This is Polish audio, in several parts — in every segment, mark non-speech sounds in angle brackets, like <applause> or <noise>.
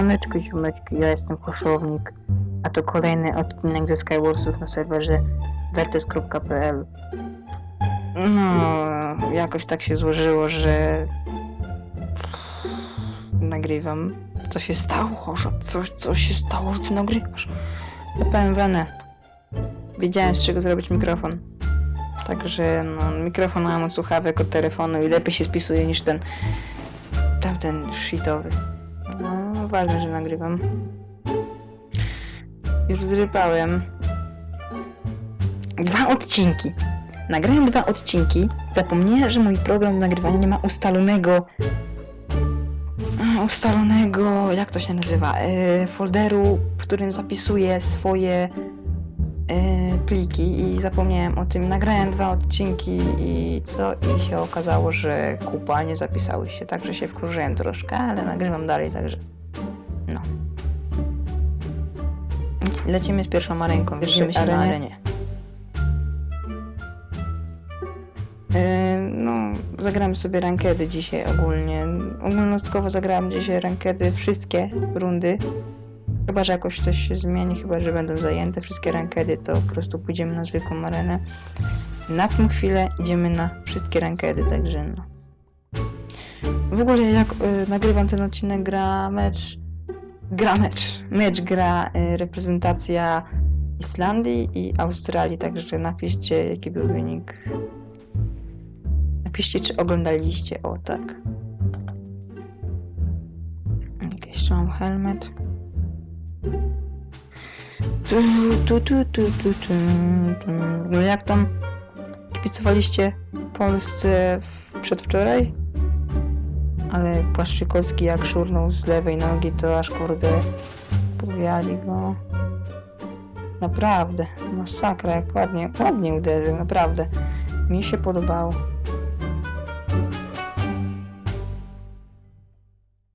Siemaneczko, ziomeczki, ja jestem Koszownik, a to kolejny odcinek ze Skywarsów na serwerze vertes.pl No, jakoś tak się złożyło, że nagrywam. Co się stało, Chorza? Co, co się stało, że ty nagrywasz? Zapałem wenę. Wiedziałem, z czego zrobić mikrofon. Także, no, mikrofon mam od słuchawek, od telefonu i lepiej się spisuje niż ten tamten shitowy. Ważne, że nagrywam. Już zrypałem. Dwa odcinki. Nagrałem dwa odcinki. Zapomniałem, że mój program nagrywania nie ma ustalonego. Ustalonego, jak to się nazywa? E, folderu, w którym zapisuję swoje e, pliki i zapomniałem o tym. Nagrałem dwa odcinki i co? I się okazało, że kupa nie zapisały się, także się wkurzyłem troszkę, ale nagrywam dalej, także lecimy z pierwszą arenką, widzimy się na arenie? arenie. Yy, no, zagrałem sobie rankedy dzisiaj ogólnie. Ogólnostkowo zagrałem dzisiaj rankedy, wszystkie rundy. Chyba, że jakoś coś się zmieni, chyba, że będą zajęte wszystkie rankedy, to po prostu pójdziemy na zwykłą arenę. Na tą chwilę idziemy na wszystkie rankedy, także no. W ogóle jak y, nagrywam ten odcinek, gra mecz. Gra mecz. Mecz gra y, reprezentacja Islandii i Australii, także napiszcie jaki był wynik. Napiszcie czy oglądaliście, o tak. Ok, jeszcze mam helmet. Tu, tu, tu, tu, tu, tu, tu. W ogóle jak tam kibicowaliście Polsce przedwczoraj? Ale Płaszczykowski jak szurnął z lewej nogi, to aż kurde powiali go. Naprawdę, masakra, jak ładnie, ładnie uderzył, naprawdę. Mi się podobało.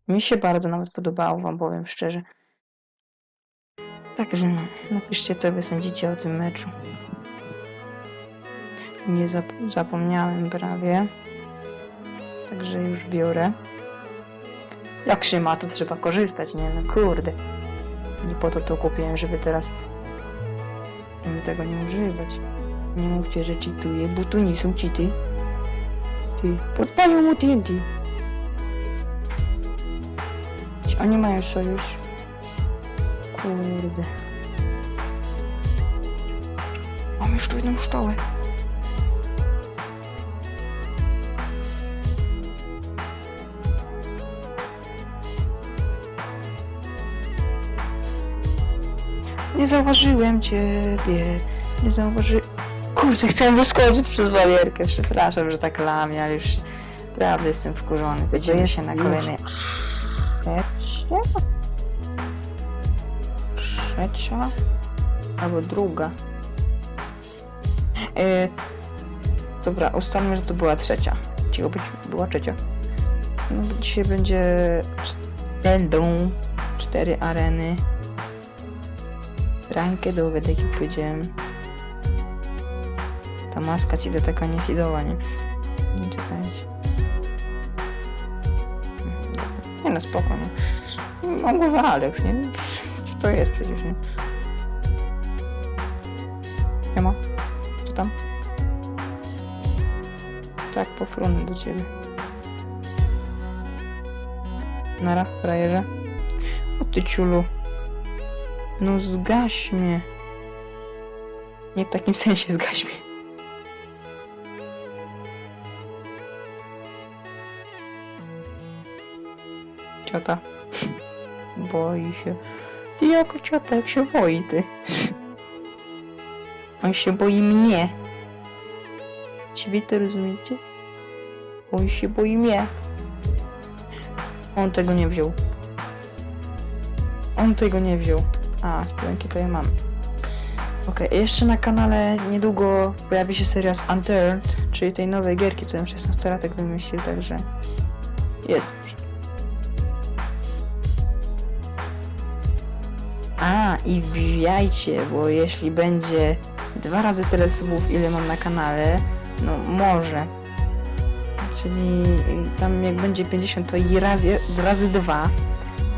Mi się bardzo nawet podobało, wam powiem szczerze. Także no, napiszcie co wy sądzicie o tym meczu. Nie zap- zapomniałem prawie. Także już biorę. Jak się ma, to trzeba korzystać, nie? No kurde. Nie po to to kupiłem, żeby teraz tego nie używać. Nie mówcie, że cheatuję, bo tu nie są cheaty. Ty, podpalił mu TNT. Oni mają sojusz. Kurde. Mam jeszcze jedną szczołę. Nie zauważyłem ciebie. Nie zauważy... Kurczę, chciałem wyskoczyć przez barierkę. Przepraszam, że tak lamię, ale już naprawdę jestem wkurzony. Widzimy się na kolejnej... Trzecia? Trzecia? Albo druga. E, dobra, ustalmy, że to była trzecia. Cicho być, była trzecia. No, dzisiaj będzie... Będą cztery areny. Rankedowe, tak jak powiedziałem. Ta maska ci do taka nie nie? Nie czekajcie. Nie no, spoko, nie? Mam głowę Alex, nie? To jest przecież, nie? Siema. Co tam? Tak, pofrunę do ciebie. Nara, frajerze. O ty ciulu. No zgaś mnie. Nie w takim <laughs> sensie zgaś mnie. Ciota. <laughs> Boi się. Ty jako ciota, jak się boi ty. <laughs> On się boi mnie. Czy to rozumiecie? On się boi mnie. On tego nie wziął. On tego nie wziął. A, spółki to ja mam. Okej, jeszcze na kanale niedługo pojawi się seria z Unturned, czyli tej nowej gierki, co M16 wymyślił, także jest. A, i wbijajcie, bo jeśli będzie dwa razy tyle subów, ile mam na kanale, no może. Czyli tam jak będzie 50, to i razy, razy dwa,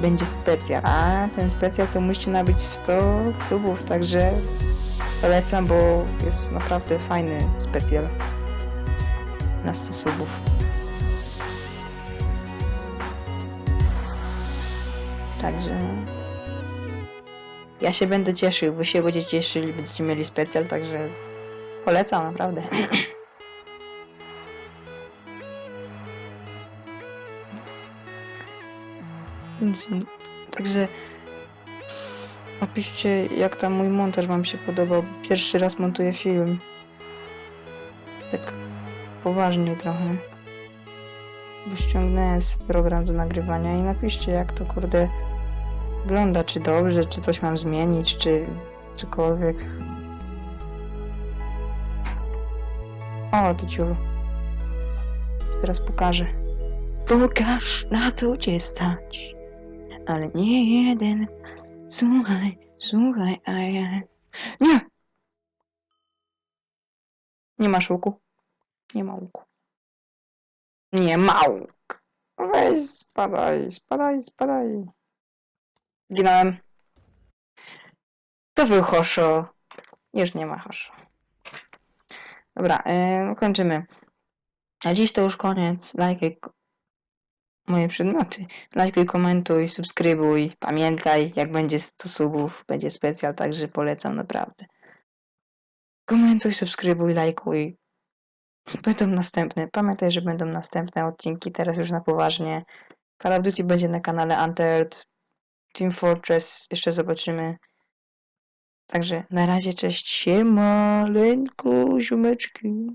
będzie specjal, a ten specjal to musicie nabyć 100 subów, także polecam, bo jest naprawdę fajny specjal na 100 subów. Także ja się będę cieszył, wy się będziecie cieszyli, będziecie mieli specjal, także polecam naprawdę. <clears throat> Także napiszcie jak tam mój montaż wam się podobał. Pierwszy raz montuję film. Tak poważnie trochę. Bo ściągnąłem program do nagrywania i napiszcie jak to kurde wygląda, czy dobrze, czy coś mam zmienić, czy cokolwiek. O, ty ciulu. Teraz pokażę. Pokaż, na co cię stać. Ale nie jeden. Słuchaj, słuchaj, a ja... Nie! Nie masz łuku? Nie ma łuku. Nie ma łuk. Weź, spadaj, spadaj, spadaj. Zginąłem. To był Hosho. Już nie ma Hosho. Dobra, yy, kończymy. A dziś to już koniec. Lajkuj ko- moje przedmioty. Lajkuj, komentuj, subskrybuj. Pamiętaj, jak będzie 100 subów, będzie specjal, także polecam naprawdę. Komentuj, subskrybuj, lajkuj. Będą następne. Pamiętaj, że będą następne odcinki, teraz już na poważnie. Call of Duty będzie na kanale Unteard. Team Fortress jeszcze zobaczymy. Także na razie cześć, siemalenko, ziomeczki.